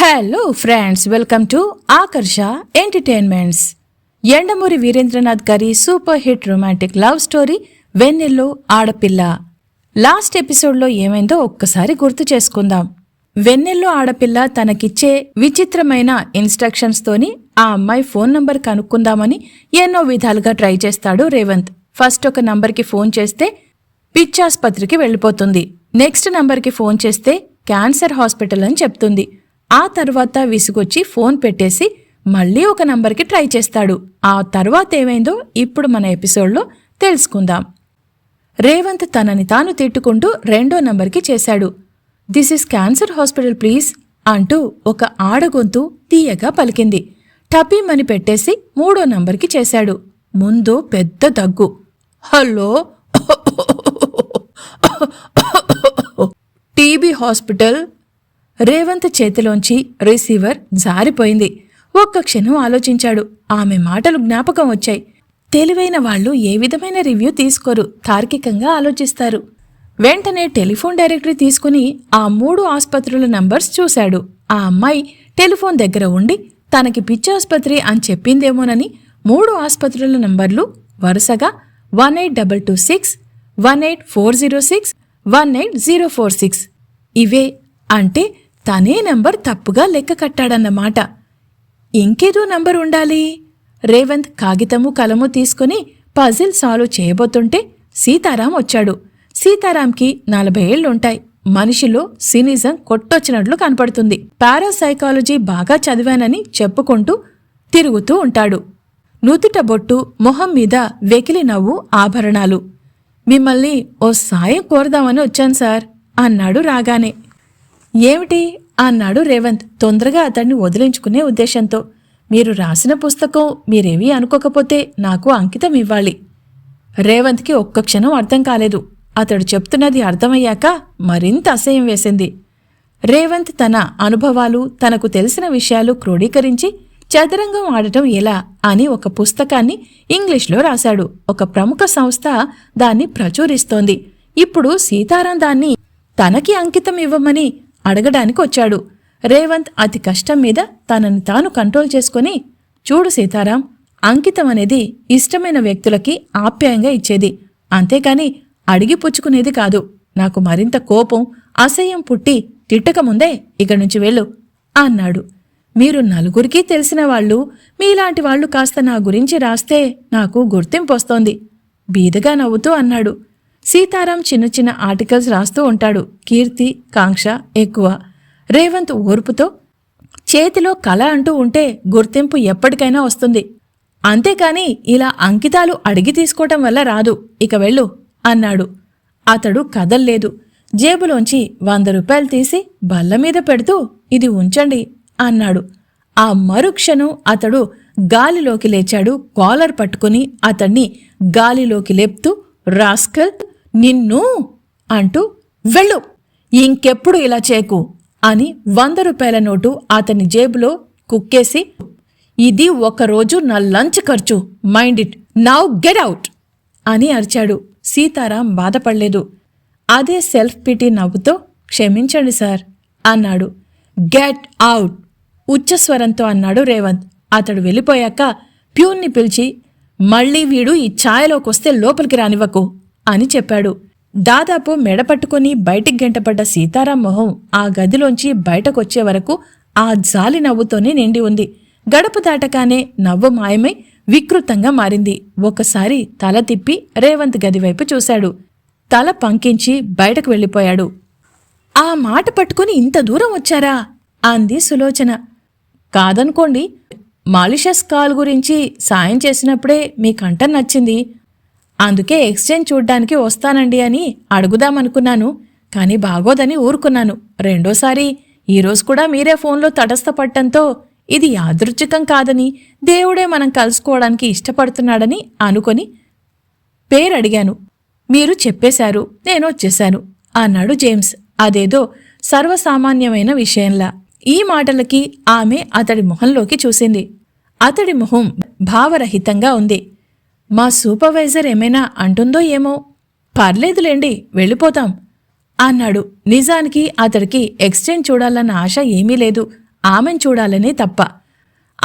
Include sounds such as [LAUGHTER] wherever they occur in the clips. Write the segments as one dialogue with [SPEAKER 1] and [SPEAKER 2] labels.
[SPEAKER 1] Hello friends welcome to Akarsha entertainments Yandamoori Veerendranath గారి super hit romantic love story Vennello Adapilla. Last ఎపిసోడ్లో ఏమైందో ఒక్కసారి గుర్తు చేసుకుందాం. వెన్నెల్లో ఆడపిల్ల తనకిచ్చే విచిత్రమైన ఇన్స్ట్రక్షన్స్తోని ఆ అమ్మాయి ఫోన్ నంబర్ కనుక్కుందామని ఎన్నో విధాలుగా ట్రై చేస్తాడు రేవంత్. ఫస్ట్ ఒక నంబర్కి ఫోన్ చేస్తే పిచ్చాస్పత్రికి వెళ్ళిపోతుంది. నెక్స్ట్ నంబర్కి ఫోన్ చేస్తే క్యాన్సర్ హాస్పిటల్ అని చెప్తుంది. ఆ తర్వాత విసుగొచ్చి ఫోన్ పెట్టేసి మళ్ళీ ఒక నంబర్కి ట్రై చేస్తాడు. ఆ తర్వాత ఏమైందో ఇప్పుడు మన ఎపిసోడ్లో తెలుసుకుందాం. రేవంత్ తనని తాను తిట్టుకుంటూ రెండో నంబర్కి చేశాడు. This is cancer hospital please అంటూ ఒక ఆడగొంతు తీయగా పలికింది. టపీమని పెట్టేసి మూడో నంబర్కి చేశాడు. ముందు పెద్ద దగ్గు. హలో? [LAUGHS] TB hospital? రేవంత్ చేతిలోంచి రిసీవర్ జారిపోయింది. ఒక్క క్షణం ఆలోచించాడు. ఆమె మాటలు జ్ఞాపకం వచ్చాయి. తెలివైన వాళ్ళు ఏ విధమైన రివ్యూ తీసుకోరు. తార్కికంగా ఆలోచిస్తారు. వెంటనే టెలిఫోన్ డైరెక్టరీ తీసుకుని ఆ మూడు ఆసుపత్రుల నంబర్స్ చూశాడు. ఆ అమ్మాయి టెలిఫోన్ దగ్గర ఉండి తనకి పిచ్చి ఆసుపత్రి అని చెప్పిందేమోనని మూడు ఆసుపత్రుల నంబర్లు వరుసగా one eight double two six one eight four zero six one eight zero four six. ఇవే అంటే తనే నంబర్ తప్పుగా లెక్క కట్టాడన్నమాట. ఇంకేదో నంబర్ ఉండాలి? రేవంత్ కాగితము కలము తీసుకుని పజిల్ సాల్వ్ చేయబోతుంటే సీతారాం వచ్చాడు. సీతారాంకి నలభై ఏళ్ళుంటాయి మనిషిలో సినిజం కొట్టొచ్చినట్లు కనపడుతుంది. పారాసైకాలజీ బాగా చదివానని చెప్పుకుంటూ తిరుగుతూ ఉంటాడు. నుదుట బొట్టు మొహం మీద వెకిలి నవ్వు ఆభరణాలు. మిమ్మల్ని ఓ సాయం కోరదామని వచ్చాను సార్ అన్నాడు రాగానే. ఏమిటి? అన్నాడు రేవంత్ తొందరగా అతన్ని వదిలించుకునే ఉద్దేశంతో. మీరు రాసిన పుస్తకం మీరేమీ అనుకోకపోతే నాకు అంకితం ఇవ్వాలి. రేవంత్కి ఒక్క క్షణం అర్థం కాలేదు. అతడు చెప్తున్నది అర్థమయ్యాక మరింత అసహ్యం వేసింది. రేవంత్ తన అనుభవాలు తనకు తెలిసిన విషయాలు క్రోడీకరించి చదరంగం ఆడటం ఎలా అని ఒక పుస్తకాన్ని ఇంగ్లీష్లో రాశాడు. ఒక ప్రముఖ సంస్థ దాన్ని ప్రచురిస్తోంది. ఇప్పుడు సీతారాం దాన్ని తనకి అంకితం ఇవ్వమని అడగడానికి వచ్చాడు రేవంత్ అతి కష్టం మీద తనని తాను కంట్రోల్ చేసుకుని చూడు సీతారాం అంకితం అనేది ఇష్టమైన వ్యక్తులకి ఆప్యాయంగా ఇచ్చేది. అంతేకాని అడిగి పుచ్చుకునేది కాదు. నాకు మరింత కోపం అసహ్యం పుట్టి తిట్టకముందే ఇక్కడి నుంచి వెళ్ళు అన్నాడు. మీరు నలుగురికి తెలిసిన వాళ్ళు మీలాంటి వాళ్ళు కాస్త నా గురించి రాస్తే నాకు గుర్తింపు వస్తోంది. బీదగా నవ్వుతూ అన్నాడు. సీతారాం చిన్న చిన్న ఆర్టికల్స్ రాస్తూ ఉంటాడు. కీర్తి కాంక్ష ఎక్కువ. రేవంత్ ఓర్పుతో చేతిలో కళ అంటూ ఉంటే గుర్తింపు ఎప్పటికైనా వస్తుంది. అంతేకాని ఇలా అంకితాలు అడిగి తీసుకోవటం వల్ల రాదు. ఇక వెళ్ళు అన్నాడు. అతడు కదల్లేదు. జేబులోంచి వంద రూపాయలు తీసి బల్ల మీద పెడుతూ ఇది ఉంచండి అన్నాడు. ఆ మరుక్షణం అతడు గాలిలోకి లేచాడు. కాలర్ పట్టుకుని అతన్ని గాలిలోకి లేపుతూ రాస్కల్ నిన్ను అంటూ వెళ్ళు. ఇంకెప్పుడు ఇలా చేకు అని వంద రూపాయల నోటు అతని జేబులో కుక్కేసి ఇది ఒకరోజు నా లంచ్ ఖర్చు mind it now get out అని అరిచాడు. సీతారాం బాధపడలేదు. అదే సెల్ఫ్ పిటి నవ్వుతో క్షమించండి సార్ అన్నాడు. గెట్ అవుట్ ఉచ్చస్వరంతో అన్నాడు రేవంత్. అతడు వెళ్ళిపోయాక ప్యూన్ని పిలిచి మళ్ళీ వీడు ఈ ఛాయలోకొస్తే లోపలికి రానివ్వకు అని చెప్పాడు. దాదాపు మెడపట్టుకుని బయటికి గంటపడ్డ సీతారాం మొహం ఆ గదిలోంచి బయటకొచ్చే వరకు ఆ జాలి నవ్వుతోనే నిండి ఉంది. గడప దాటగానే నవ్వు మాయమై వికృతంగా మారింది. ఒకసారి తల తిప్పి రేవంత్ గదివైపు చూశాడు. తల పంకించి బయటకు వెళ్ళిపోయాడు. ఆ మాట పట్టుకుని ఇంత దూరం వచ్చారా? అంది సులోచన. కాదనుకోండి మాలిషస్ కాల్ గురించి సాయం చేసినప్పుడే మీ కంట నచ్చింది. అందుకే ఎక్స్చేంజ్ చూడ్డానికి వస్తానండి అని అడుగుదామనుకున్నాను కానీ బాగోదని ఊరుకున్నాను. రెండోసారి ఈరోజు కూడా మీరే ఫోన్లో తటస్థపడటంతో ఇది యాదృచ్ఛికం కాదని దేవుడే మనం కలుసుకోవడానికి ఇష్టపడుతున్నాడని అనుకొని పేరు అడిగాను మీరు చెప్పేశారు నేను వచ్చేశాను అన్నాడు జేమ్స్. అదేదో సర్వసామాన్యమైన విషయంలా. ఈ మాటలకి ఆమె అతడి మొహంలోకి చూసింది. అతడి మొహం భావరహితంగా ఉంది. మా సూపర్వైజర్ ఏమైనా అంటుందో ఏమో. పర్లేదులేండి వెళ్ళిపోతాం. అన్నాడు. నిజానికి అతడికి ఎక్స్చేంజ్ చూడాలన్న ఆశ ఏమీ లేదు. ఆమెను చూడాలనే తప్ప.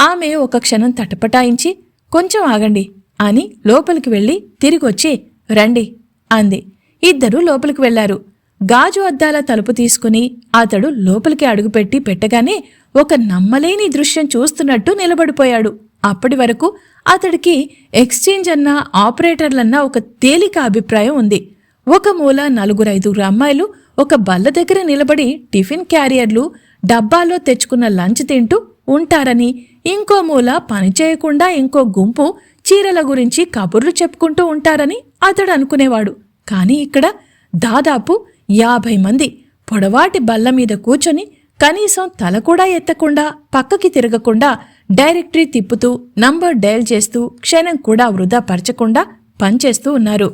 [SPEAKER 1] ఆమె ఒక క్షణం తటపటాయించి కొంచెం ఆగండి అని లోపలికి వెళ్ళి తిరిగొచ్చి రండి అంది. ఇద్దరూ లోపలికి వెళ్ళారు. గాజు అద్దాల తలుపు తీసుకుని అతడు లోపలికి అడుగుపెట్టి పెట్టగానే ఒక నమ్మలేని దృశ్యం చూస్తున్నట్టు నిలబడిపోయాడు. అప్పటి వరకు అతడికి ఎక్స్చేంజ్ అన్న ఆపరేటర్లన్న ఒక తేలిక అభిప్రాయం ఉంది. ఒక మూల నలుగురైదుగురు అమ్మాయిలు ఒక బల్ల దగ్గర నిలబడి టిఫిన్ క్యారియర్లు డబ్బాలో తెచ్చుకున్న లంచ్ తింటూ ఉంటారని ఇంకో మూల పని చేయకుండా ఇంకో గుంపు చీరల గురించి కబుర్లు చెప్పుకుంటూ ఉంటారని అతడు అనుకునేవాడు. కానీ ఇక్కడ దాదాపు యాభై మంది పొడవాటి బల్ల మీద కూర్చొని కనీసం తల కూడా ఎత్తకుండా పక్కకి తిరగకుండా డైరెక్టరీ తిప్పుతూ నంబర్ డయల్ చేస్తూ క్షణం కూడా వృధా పరచకుండా పనిచేస్తూ ఉన్నారు.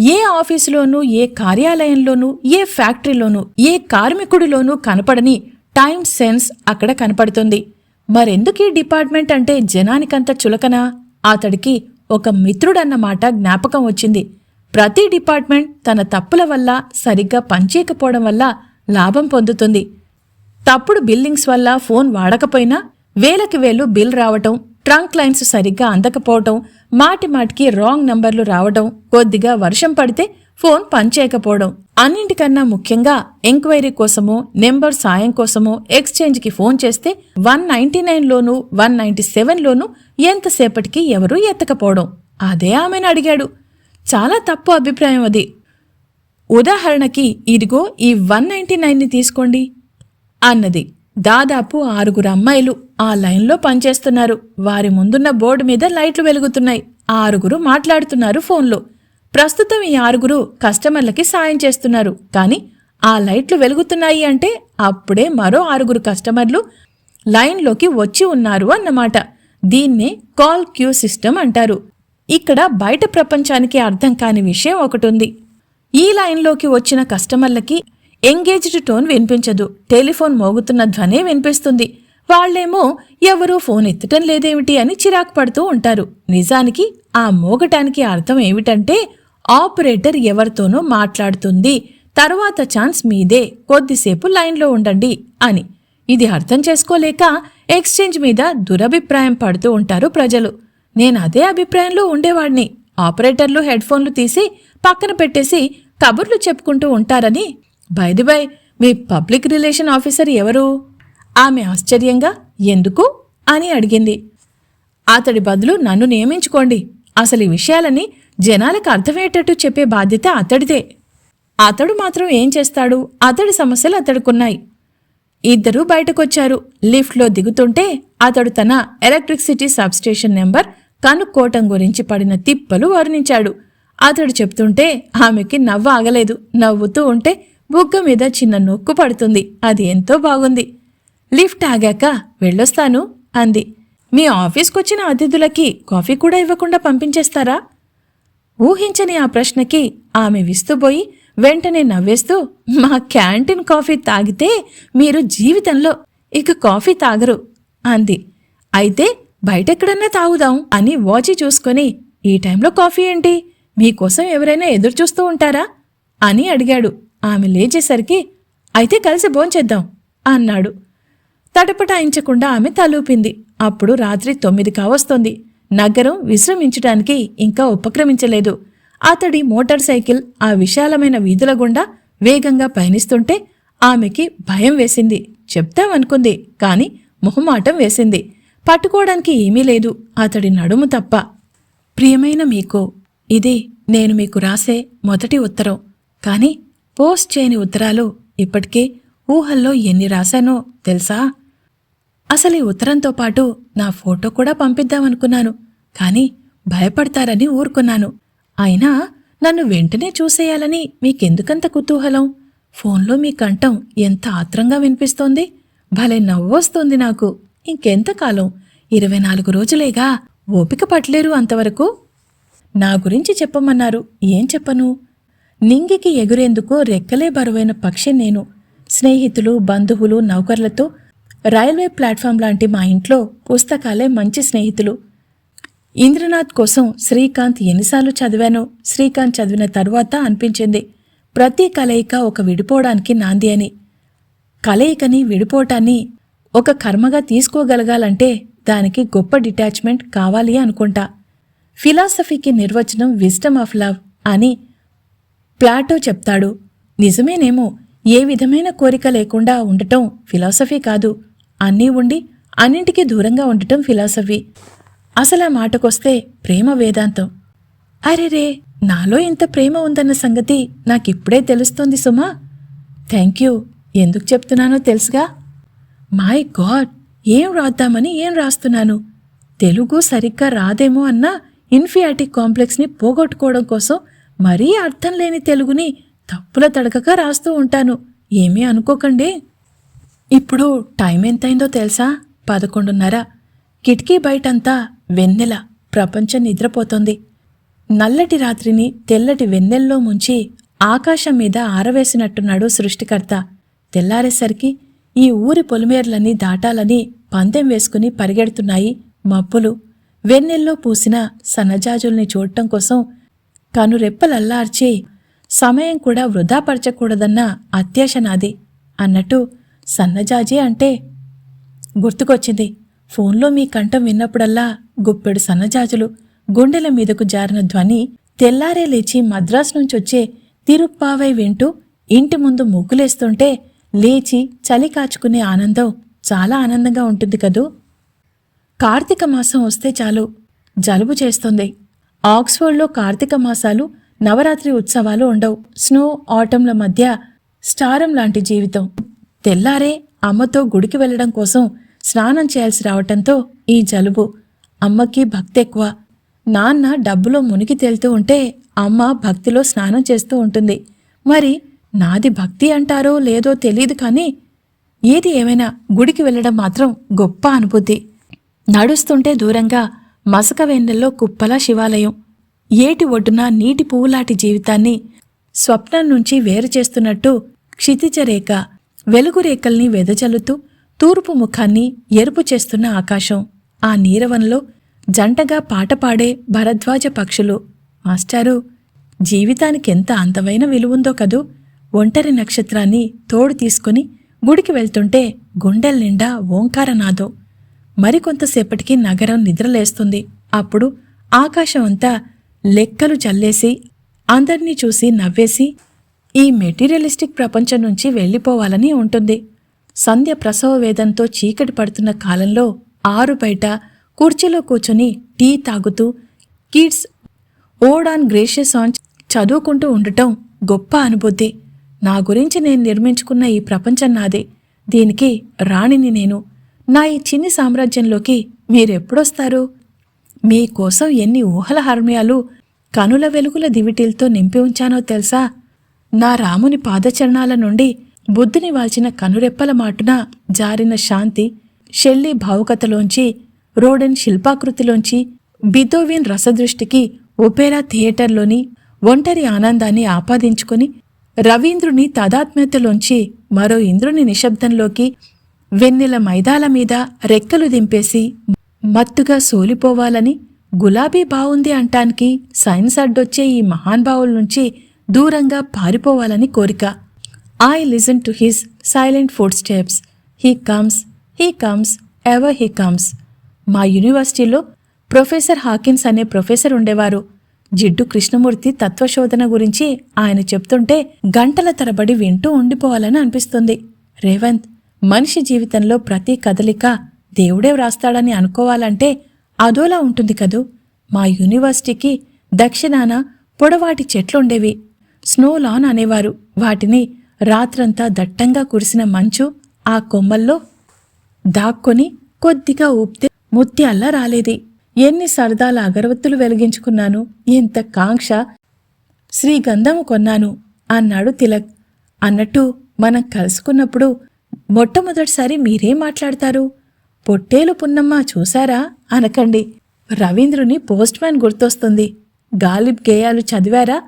[SPEAKER 1] ఏ ఆఫీసులోనూ ఏ కార్యాలయంలోనూ ఏ ఫ్యాక్టరీలోనూ ఏ కార్మికుడిలోనూ కనపడని టైం సెన్స్ అక్కడ కనపడుతుంది. మరెందుకీ డిపార్ట్మెంట్ అంటే జనానికంత చులకన? అతడికి ఒక మిత్రుడన్నమాట జ్ఞాపకం వచ్చింది. ప్రతి డిపార్ట్మెంట్ తన తప్పుల వల్ల సరిగ్గా పనిచేయకపోవడం వల్ల లాభం పొందుతుంది. తప్పుడు బిల్లింగ్స్ వల్ల ఫోన్ వాడకపోయినా వేలకి వేలు బిల్ రావటం ట్రంక్ లైన్స్ సరిగ్గా అందకపోవటం మాటి మాటికి రాంగ్ నంబర్లు రావటం కొద్దిగా వర్షం పడితే ఫోన్ పనిచేయకపోవడం. అన్నింటికన్నా ముఖ్యంగా ఎంక్వైరీ కోసమో నెంబర్ సాయం కోసమో ఎక్స్చేంజ్కి ఫోన్ చేస్తే వన్ నైన్టీ నైన్లోనూ వన్ నైన్టీ సెవెన్లోనూ ఎంతసేపటికి ఎవరూ ఎత్తకపోవడం. అదే ఆమెను అడిగాడు. చాలా తప్పు అభిప్రాయం అది. ఉదాహరణకి ఇదిగో ఈ వన్ నైన్టీ నైన్ని తీసుకోండి అన్నది. దాదాపు ఆరుగురు అమ్మాయిలు ఆ లైన్లో పనిచేస్తున్నారు. వారి ముందున్న బోర్డు మీద లైట్లు వెలుగుతున్నాయి. ఆరుగురు మాట్లాడుతున్నారు ఫోన్లో. ప్రస్తుతం ఈ ఆరుగురు కస్టమర్లకి సాయం చేస్తున్నారు. కానీ ఆ లైట్లు వెలుగుతున్నాయి అంటే అప్పుడే మరో ఆరుగురు కస్టమర్లు లైన్లోకి వచ్చి ఉన్నారు అన్నమాట. దీన్నే కాల్ క్యూ సిస్టమ్ అంటారు. ఇక్కడ బయట ప్రపంచానికి అర్థం కాని విషయం ఒకటుంది ఈ లైన్లోకి వచ్చిన కస్టమర్లకి ఎంగేజ్డ్ టోన్ వినిపించదు. టెలిఫోన్ మోగుతున్న ధ్వనే వినిపిస్తుంది. వాళ్ళేమో ఎవరూ ఫోన్ ఎత్తటం లేదేమిటి అని చిరాకు పడుతూ ఉంటారు. నిజానికి ఆ మోగటానికి అర్థం ఏమిటంటే ఆపరేటర్ ఎవరితోనో మాట్లాడుతుంది. తర్వాత ఛాన్స్ మీదే. కొద్దిసేపు లైన్లో ఉండండి అని. ఇది అర్థం చేసుకోలేక ఎక్స్చేంజ్ మీద దురభిప్రాయం పడుతూ ఉంటారు ప్రజలు. నేను అదే అభిప్రాయంలో ఉండేవాడిని. ఆపరేటర్లు హెడ్ఫోన్లు తీసి పక్కన పెట్టేసి కబుర్లు చెప్పుకుంటూ ఉంటారని బై మీ పబ్లిక్ రిలేషన్ ఆఫీసర్ ఎవరు? ఆమె ఆశ్చర్యంగా ఎందుకు? అని అడిగింది. అతడి బదులు నన్ను నియమించుకోండి. అసలు ఈ విషయాలని జనాలకు అర్థమయ్యేటట్టు చెప్పే బాధ్యత అతడిదే. అతడు మాత్రం ఏం చేస్తాడు? అతడి సమస్యలు అతడుకున్నాయి. ఇద్దరూ బయటకొచ్చారు. లిఫ్ట్లో దిగుతుంటే అతడు తన ఎలక్ట్రిసిటీ సబ్స్టేషన్ నెంబర్ కనుక్కోవటం గురించి పడిన తిప్పలు వర్ణించాడు. అతడు చెప్తుంటే ఆమెకి నవ్వు ఆగలేదు. నవ్వుతూ ఉంటే బుగ్గ మీద చిన్న నొక్కు పడుతుంది. అది ఎంతో బాగుంది. లిఫ్ట్ ఆగాక వెళ్ళొస్తాను అంది. మీ ఆఫీస్కొచ్చిన అతిథులకి కాఫీ కూడా ఇవ్వకుండా పంపించేస్తారా? ఊహించని ఆ ప్రశ్నకి ఆమె విస్తుపోయి వెంటనే నవ్వేస్తూ మా క్యాంటీన్ కాఫీ తాగితే మీరు జీవితంలో ఇక కాఫీ తాగరు అంది. అయితే బయటెక్కడన్నా తాగుదాం అని వాచి చూసుకొని ఈ టైంలో కాఫీ ఏంటి? మీకోసం ఎవరైనా ఎదురు చూస్తూ ఉంటారా? అని అడిగాడు. ఆమె లేచేసరికి అయితే కలిసి భోంచేద్దాం అన్నాడు. తటపటాయించకుండా ఆమె తలూపింది. అప్పుడు రాత్రి తొమ్మిది కావస్తోంది. నగరం విశ్రమించడానికి ఇంకా ఉపక్రమించలేదు. అతడి మోటార్ సైకిల్ ఆ విశాలమైన వీధుల గుండా వేగంగా పయనిస్తుంటే ఆమెకి భయం వేసింది. చెప్తామనుకుంది కాని మొహమాటం వేసింది. పట్టుకోవడానికి ఏమీ లేదు. అతడి నడుము తప్ప. ప్రియమైన మీకు ఇది నేను మీకు రాసే మొదటి ఉత్తరం. కానీ పోస్ట్ చేయని ఉత్తరాలు ఇప్పటికే ఊహల్లో ఎన్ని రాశానో తెలుసా? అసలు ఈ ఉత్తరంతో పాటు నా ఫోటో కూడా పంపిద్దామనుకున్నాను కానీ భయపడతారని ఊరుకున్నాను. అయినా నన్ను వెంటనే చూసేయాలని మీకెందుకంత కుతూహలం? ఫోన్లో మీ కంఠం ఎంత ఆత్రంగా వినిపిస్తోంది? భలే నవ్వొస్తోంది నాకు. ఇంకెంతకాలం ఇరవై నాలుగు రోజులేగా? ఓపిక పట్టలేరు అంతవరకు? నా గురించి చెప్పమన్నారు. ఏం చెప్పను? నింగికి ఎగురేందుకు రెక్కలే బరువైన పక్షి నేను. స్నేహితులు బంధువులు నౌకర్లతో రైల్వే ప్లాట్ఫామ్ లాంటి మా ఇంట్లో పుస్తకాలే మంచి స్నేహితులు. ఇంద్రనాథ్ కోసం శ్రీకాంత్ ఎన్నిసార్లు చదివానో శ్రీకాంత్ చదివిన తరువాత అనిపించింది. ప్రతి కలయిక ఒక విడిపోవడానికి నాంది అని. కలయికని విడిపోవటాన్ని ఒక కర్మగా తీసుకోగలగాలంటే దానికి గొప్ప డిటాచ్మెంట్ కావాలి అనుకుంటా. ఫిలాసఫీకి నిర్వచనం విజ్డమ్ ఆఫ్ లవ్ అని ప్లాటో చెప్తాడు నిజమేనేమో ఏ విధమైన కోరిక లేకుండా ఉండటం ఫిలాసఫీ కాదు. అన్నీ ఉండి అన్నింటికీ దూరంగా ఉండటం ఫిలాసఫీ. అసలు ఆ మాటకొస్తే ప్రేమ వేదాంతం. అరెరే నాలో ఇంత ప్రేమ ఉందన్న సంగతి నాకిప్పుడే తెలుస్తోంది సుమా. Thank you. ఎందుకు చెప్తున్నానో తెలుసుగా? మై గాడ్ ఏం రాద్దామని ఏం రాస్తున్నాను? తెలుగు సరిగ్గా రాదేమో అన్న ఇన్ఫియాటిక్ కాంప్లెక్స్ని పోగొట్టుకోవడం కోసం మరీ అర్థం లేని తెలుగుని తప్పుల తడకక రాస్తూ ఉంటాను. ఏమీ అనుకోకండి. ఇప్పుడు టైం ఎంతైందో తెలుసా? పదకొండున్నర. కిటికీ బయటంతా వెన్నెల. ప్రపంచం నిద్రపోతోంది. నల్లటి రాత్రిని తెల్లటి వెన్నెల్లో ముంచి ఆకాశం మీద ఆరవేసినట్టున్నాడు సృష్టికర్త. తెల్లారేసరికి ఈ ఊరి పొలిమేర్లన్నీ దాటాలని పందెం వేసుకుని పరిగెడుతున్నాయి మబ్బులు. వెన్నెల్లో పూసిన సన్నజాజుల్ని చూడటం కోసం కనురెప్పలల్లార్చి సమయం కూడా వృధాపరచకూడదన్న అత్యాశ నాది అన్నట్టు సన్నజాజే అంటే గుర్తుకొచ్చింది. ఫోన్లో మీ కంఠం విన్నప్పుడల్లా గుప్పెడు సన్నజాజులు గుండెల మీదకు జారిన ధ్వని తెల్లారే లేచి మద్రాసు నుంచొచ్చే తిరుప్పావై వింటూ ఇంటి ముందు ముగ్గులేస్తుంటే లేచి చలి కాచుకునే ఆనందం చాలా ఆనందంగా ఉంటుంది కదూ? కార్తీక మాసం వస్తే చాలు జలుబు చేస్తుంది. ఆక్స్ఫర్డ్లో కార్తీక మాసాలు నవరాత్రి ఉత్సవాలు ఉండవు. స్నో ఆటంల మధ్య స్టారం లాంటి జీవితం. తెల్లారే అమ్మతో గుడికి వెళ్ళడం కోసం స్నానం చేయాల్సి రావటంతో ఈ జలుబు. అమ్మకి భక్తి ఎక్కువ. నాన్న డబ్బులో మునిగి తేలుతూ ఉంటే అమ్మ భక్తిలో స్నానం చేస్తూ ఉంటుంది. మరి నాది భక్తి అంటారో లేదో తెలియదు కానీ ఏది ఏమైనా గుడికి వెళ్ళడం మాత్రం గొప్ప అనుభూతి. నడుస్తుంటే దూరంగా మసక వెన్నెల్లో కుప్పల శివాలయం. ఏటి ఒడ్డున నీటి పువ్వులాటి జీవితాన్ని స్వప్నం నుంచి వేరు చేస్తున్నట్టు క్షితిజరేఖ వెలుగురేఖల్ని వెదజల్లుతూ తూర్పు ముఖాన్ని ఎరుపు చేస్తున్న ఆకాశం. ఆ నీరవంలో జంటగా పాట పాడే భరద్వాజ పక్షులు. మాస్టారు జీవితానికి ఎంత అందమైన విలువుందో కదూ ఒంటరి నక్షత్రాన్ని తోడు తీసుకుని గుడికి వెళ్తుంటే గుండెల నిండా ఓంకారనాదం. మరికొంతసేపటికి నగరం నిద్రలేస్తుంది. అప్పుడు ఆకాశం అంతా లెక్కలు చల్లేసి అందర్నీ చూసి నవ్వేసి ఈ మెటీరియలిస్టిక్ ప్రపంచం నుంచి వెళ్ళిపోవాలని ఉంటుంది. సంధ్య ప్రసవ వేదంతో చీకటి పడుతున్న కాలంలో ఆరు బయట కుర్చీలో కూర్చొని టీ తాగుతూ Keats ode on Grecian urn చదువుకుంటూ ఉండటం గొప్ప అనుభూతి. నా గురించి నేను నిర్మించుకున్న ఈ ప్రపంచం నాదే. దీనికి రాణిని నేను. నా ఈ చిన్ని సామ్రాజ్యంలోకి మీరెప్పుడొస్తారు? మీకోసం ఎన్ని ఊహల హర్మ్యాలు కనుల వెలుగుల దివిటీలతో నింపి ఉంచానో తెలుసా? నా రాముని పాదచరణాల నుండి బుద్ధుని వాల్చిన కనురెప్పల మాటున జారిన శాంతి షెల్లీ భావుకతలోంచి రోడెన్ శిల్పాకృతిలోంచి బిదోవిన్ రసదృష్టికి ఒపేరా థియేటర్లోని ఒంటరి ఆనందాన్ని ఆపాదించుకుని రవీంద్రుని తదాత్మ్యతలోంచి మరో ఇంద్రుని నిశ్శబ్దంలోకి వెన్నెల మైదాల మీద రెక్కలు దింపేసి మత్తుగా సోలిపోవాలని గులాబీ బావుంది అంటానికి సైన్స్ అడ్డొచ్చే ఈ మహాన్భావుల నుంచి దూరంగా పారిపోవాలని కోరిక. I listen to his silent footsteps he comes he comes ever he comes మా యూనివర్సిటీలో ప్రొఫెసర్ హాకిన్స్ అనే ప్రొఫెసర్ ఉండేవారు. జిడ్డు కృష్ణమూర్తి తత్వశోధన గురించి ఆయన చెప్తుంటే గంటల తరబడి వింటూ ఉండిపోవాలని అనిపిస్తుంది. రేవంత్ మనిషి జీవితంలో ప్రతి కదలిక దేవుడే వ్రాస్తాడని అనుకోవాలంటే అదోలా ఉంటుంది కదూ. మా యూనివర్సిటీకి దక్షిణాన పొడవాటి చెట్లుండేవి. స్నో లాన్ అనేవారు. వాటిని రాత్రంతా దట్టంగా కురిసిన మంచు ఆ కొమ్మల్లో దాక్కొని కొద్దిగా ఊపితే ముత్యాల్లా రాలేది. ఎన్ని సరదాల అగరవత్తులు వెలిగించుకున్నాను. ఎంత కాంక్ష. శ్రీగంధము కొన్నాను. అన్నాడు తిలక్. అన్నట్టు మనం కలుసుకున్నప్పుడు మొట్టమొదటిసారి మీరేం మాట్లాడతారు? పొట్టేలు పున్నమ్మ చూశారా? అనకండి. రవీంద్రుని పోస్ట్మ్యాన్ గుర్తొస్తుంది. గాలిబ్ గేయాలు చదివారా?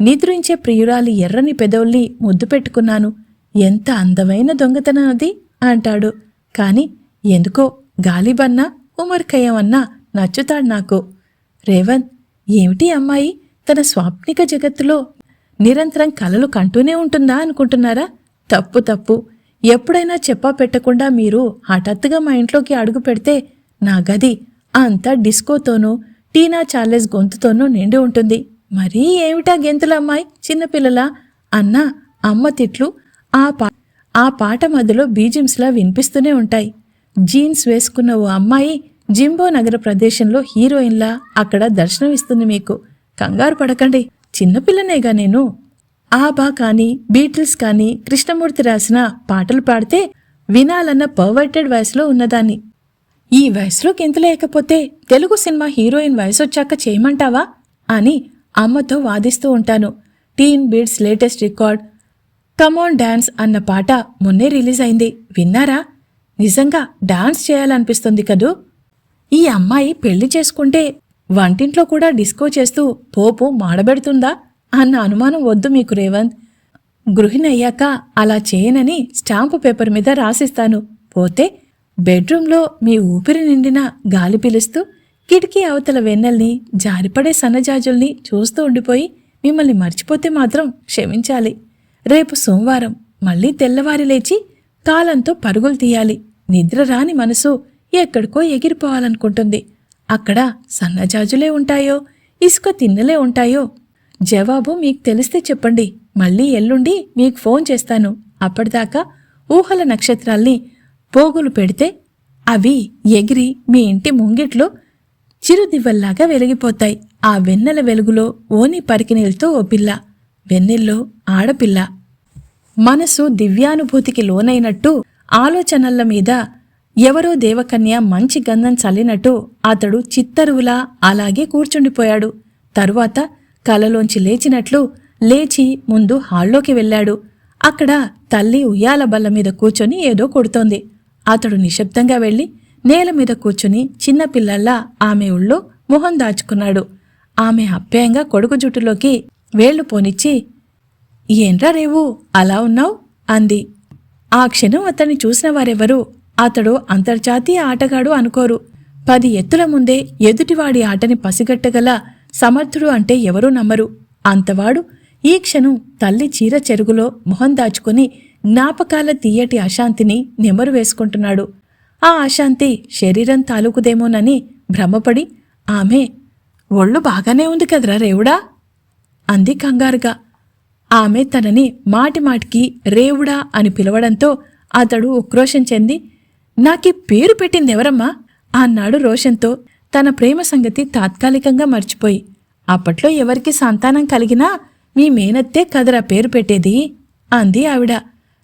[SPEAKER 1] నిద్రించే ప్రియురాలి ఎర్రని పెదవుల్ని ముద్దు పెట్టుకున్నాను. ఎంత అందమైన దొంగతనం అది? అంటాడు. కాని ఎందుకో గాలిబన్నా ఉమర్ ఖయ్యం అన్నా నచ్చుతాడు నాకు. రేవంత్ ఏమిటి అమ్మాయి? తన స్వాప్నిక జగత్తులో నిరంతరం కలలు కంటూనే ఉంటుందా అనుకుంటున్నారా? తప్పు తప్పు. ఎప్పుడైనా చెప్పా పెట్టకుండా మీరు హఠాత్తుగా మా ఇంట్లోకి అడుగు పెడితే నా గది అంతా డిస్కోతోనూ టీనా చార్లెస్ గొంతుతోనూ నిండి ఉంటుంది. మరీ ఏమిటా గెంతుల అమ్మాయి చిన్నపిల్లలా అన్న అమ్మ తిట్లు ఆ పా ఆ పాట మధ్యలో బీజిమ్స్లా వినిపిస్తూనే ఉంటాయి. జీన్స్ వేసుకున్న ఓ అమ్మాయి జింబో నగర ప్రదేశంలో హీరోయిన్లా అక్కడ దర్శనమిస్తుంది మీకు. కంగారు పడకండి. చిన్నపిల్లనేగా నేను. ఆబా కానీ బీటిల్స్ కానీ కృష్ణమూర్తి రాసిన పాటలు పాడితే వినాలన్న పర్వర్టెడ్ వయసులో ఉన్నదాన్ని. ఈ వయసులో గెంతలేకపోతే తెలుగు సినిమా హీరోయిన్ వయసు వచ్చాక చేయమంటావా? అని అమ్మతో వాదిస్తూ ఉంటాను. Teen beats latest record come on dance అన్న పాట మొన్నే రిలీజ్ అయింది. విన్నారా? నిజంగా డాన్స్ చేయాలనిపిస్తుంది కదూ? ఈ అమ్మాయి పెళ్ళి చేసుకుంటే వంటింట్లో కూడా డిస్కో చేస్తూ పోపు మాడబెడుతుందా? అన్న అనుమానం వద్దు మీకు రేవంత్. గృహిణి అయ్యాక అలా చేయనని స్టాంపు పేపర్ మీద రాసిస్తాను. పోతే బెడ్రూంలో మీ ఊపిరి నిండిన గాలి పిలుస్తూ కిటికీ అవతల వెన్నెల్ని జారిపడే సన్నజాజుల్ని చూస్తూ ఉండిపోయి మిమ్మల్ని మర్చిపోతే మాత్రం క్షమించాలి. రేపు సోమవారం మళ్ళీ తెల్లవారి లేచి కాలంతో పరుగులు తీయాలి. నిద్ర రాని మనసు ఎక్కడికో ఎగిరిపోవాలనుకుంటుంది. అక్కడ సన్నజాజులే ఉంటాయో ఇసుక తిన్నలే ఉంటాయో జవాబు మీకు తెలిస్తే చెప్పండి. మళ్ళీ ఎల్లుండి మీకు ఫోన్ చేస్తాను. అప్పటిదాకా ఊహల నక్షత్రాల్ని పోగులు పెడితే అవి ఎగిరి మీ ఇంటి ముంగిట్లో చిరుదివ్వల్లాగా వెలిగిపోతాయి. ఆ వెన్నెల వెలుగులో ఓని పరికినీలతో ఓ పిల్ల వెన్నెల్లో ఆడపిల్ల. మనసు దివ్యానుభూతికి లోనైనట్టు ఆలోచనల మీద ఎవరో దేవకన్య మంచి గంధం చల్లినట్టు అతడు చిత్తరువులా అలాగే కూర్చుండిపోయాడు. తరువాత కలలోంచి లేచినట్లు లేచి ముందు హాల్లోకి వెళ్ళాడు. అక్కడ తల్లి ఉయ్యాల బల్ల మీద కూర్చొని ఏదో కొడుతోంది. అతడు నిశ్శబ్దంగా వెళ్ళి నేల మీద కూర్చుని చిన్నపిల్లల్లా ఆమె ఉళ్ళో మొహం దాచుకున్నాడు. ఆమె అప్యాయంగా కొడుకు జుట్టులోకి వేళ్ళు పోనిచ్చి ఏంట్రా రేవు అలా ఉన్నావు? అంది. ఆ క్షణం అతన్ని చూసిన వారెవరూ అతడు అంతర్జాతీయ ఆటగాడు అనుకోరు. పది ఎత్తుల ముందే ఎదుటివాడి ఆటని పసిగట్టగల సమర్థుడు అంటే ఎవరూ నమ్మరు. అంతవాడు ఈ క్షణం తల్లి చీర చెరుగులో మొహం దాచుకుని జ్ఞాపకాల తీయటి అశాంతిని నెమరు వేసుకుంటున్నాడు. ఆ అశాంతి శరీరం తాలూకుదేమోనని భ్రమపడి ఆమె ఒళ్ళు బాగానే ఉంది కదరా రేవుడా? అంది కంగారుగా. ఆమె తనని మాటిమాటికి రేవుడా అని పిలవడంతో అతడు ఉక్రోషం చెంది నాకీ పేరు పెట్టింది ఎవరమ్మా అన్నాడు రోషన్తో తన ప్రేమ సంగతి తాత్కాలికంగా మర్చిపోయి. అప్పట్లో ఎవరికి సంతానం కలిగినా మీ మేనత్తే కదరా పేరు పెట్టేది? అంది ఆవిడ.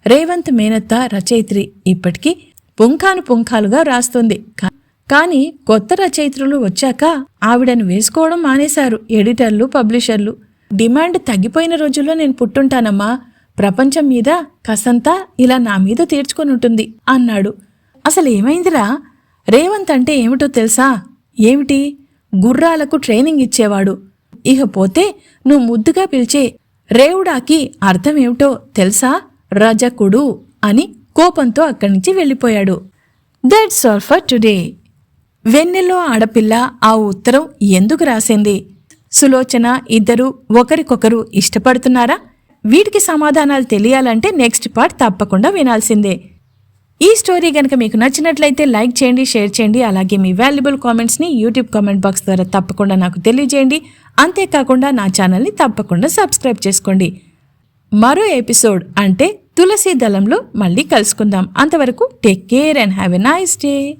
[SPEAKER 1] రేవంత్ మేనత్త రచయిత్రి ఇప్పటికీ పుంఖాను పుంఖాలుగా రాస్తుంది. కానీ కాని కొత్త రచయిత్రులు వచ్చాక ఆవిడను వేసుకోవడం మానేశారు ఎడిటర్లు పబ్లిషర్లు. డిమాండ్ తగ్గిపోయిన రోజుల్లో నేను పుట్టుంటానమ్మా. ప్రపంచం మీద కసంతా ఇలా నా మీద తీర్చుకొని ఉంటుంది అన్నాడు. అసలు ఏమైందిరా? రేవంత్ అంటే ఏమిటో తెలుసా? ఏమిటి? గుర్రాలకు ట్రైనింగ్ ఇచ్చేవాడు. ఇకపోతే నువ్వు ముద్దుగా పిలిచే రేవుడాకి అర్థమేమిటో తెలుసా? రజకుడు అని కోపంతో అక్కడి నుంచి వెళ్ళిపోయాడు. దట్స్ ఆల్ ఫర్ టుడే వెన్నెల్లో ఆడపిల్ల ఆ ఉత్తరం ఎందుకు రాసింది? సులోచన ఇద్దరు ఒకరికొకరు ఇష్టపడుతున్నారా? వీటికి సమాధానాలు తెలియాలంటే నెక్స్ట్ పార్ట్ తప్పకుండా వినాల్సిందే. ఈ స్టోరీ కనుక మీకు నచ్చినట్లయితే లైక్ చేయండి షేర్ చేయండి అలాగే మీ వాల్యుబుల్ కామెంట్స్ని యూట్యూబ్ కామెంట్ బాక్స్ ద్వారా తప్పకుండా నాకు తెలియజేయండి. అంతేకాకుండా నా ఛానల్ని తప్పకుండా సబ్స్క్రైబ్ చేసుకోండి. మరో ఎపిసోడ్ అంటే తులసి దళంలో మళ్ళీ కలుసుకుందాం. అంతవరకు take care and have a nice day.